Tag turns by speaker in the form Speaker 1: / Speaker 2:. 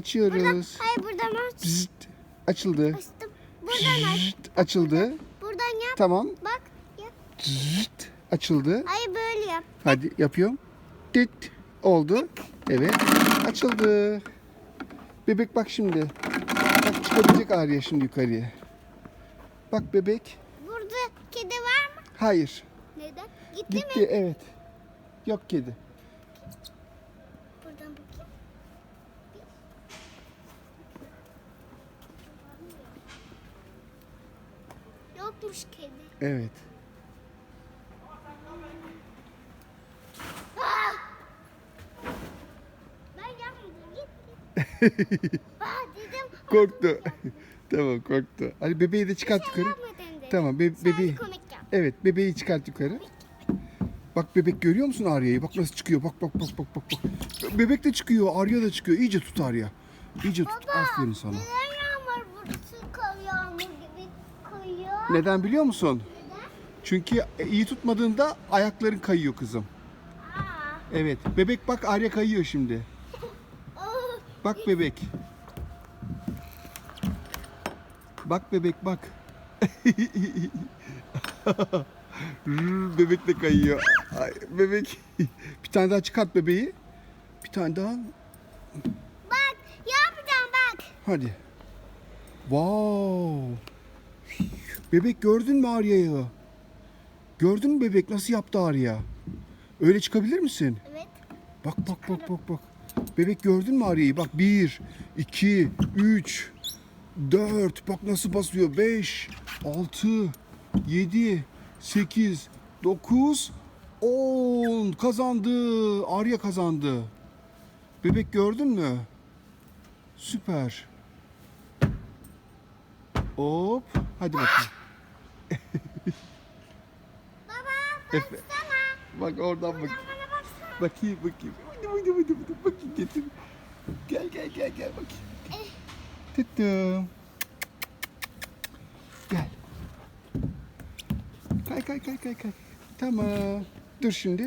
Speaker 1: Açıyoruz.
Speaker 2: Hayır buradan aç.
Speaker 1: Zıt. Açıldı.
Speaker 2: Açtım. Buradan aç.
Speaker 1: Açıldı.
Speaker 2: Buradan yap.
Speaker 1: Tamam.
Speaker 2: Bak. Yap.
Speaker 1: Zıt. Açıldı.
Speaker 2: Hayır böyle yap.
Speaker 1: Hadi yapıyorum. Dit. Oldu. Evet. Açıldı. Bebek bak şimdi. Bak çıkabilecek Arya şimdi yukarıya. Bak bebek.
Speaker 2: Burada kedi var mı?
Speaker 1: Hayır.
Speaker 2: Neden? Gitti,
Speaker 1: Gitti
Speaker 2: mi?
Speaker 1: evet. Yok kedi.
Speaker 2: Buradan bakayım. Yokmuş kedi.
Speaker 1: Evet.
Speaker 2: Ben yapmadım. Gitti. Aa dedim.
Speaker 1: Korktu. tamam korktu. Hadi bebeği de çıkart yukarı.
Speaker 2: Yapmadın dedim.
Speaker 1: Tamam be-
Speaker 2: Sadece
Speaker 1: bebeği.
Speaker 2: komik yap.
Speaker 1: Evet bebeği çıkart yukarı. Bak bebek görüyor musun Arya'yı? Bak nasıl çıkıyor. Bak bak bak bak bak. bak. Bebek de çıkıyor. Arya da çıkıyor. İyice tut Arya. İyice tut. Aferin sana.
Speaker 2: Neden
Speaker 1: Neden biliyor musun? Çünkü iyi tutmadığında ayakların kayıyor kızım. Evet. Bebek bak Arya kayıyor şimdi. Bak bebek. Bak bebek bak. Bebek de kayıyor. Ay, bebek. Bir tane daha çıkart bebeği. Bir tane daha.
Speaker 2: Bak yapacağım bak.
Speaker 1: Hadi. Wow. Bebek gördün mü Arya'yı? Gördün mü bebek nasıl yaptı Arya? Öyle çıkabilir misin?
Speaker 2: Evet.
Speaker 1: Bak bak bak bak bak. Bebek gördün mü Arya'yı? Bak bir, iki, üç, dört. Bak nasıl basıyor. Beş, altı, yedi, sekiz, dokuz, on. Kazandı. Arya kazandı. Bebek gördün mü? Süper. Hop. Hadi bakayım.
Speaker 2: Baba
Speaker 1: Efe. Bak oradan bak.
Speaker 2: Bana baksana.
Speaker 1: Bakayım bakayım. Hadi hadi hadi hadi. Bakayım getir. Gel gel gel gel bakayım. Tuttum. Gel. Kay kay kay kay kay. Tamam. Dur şimdi.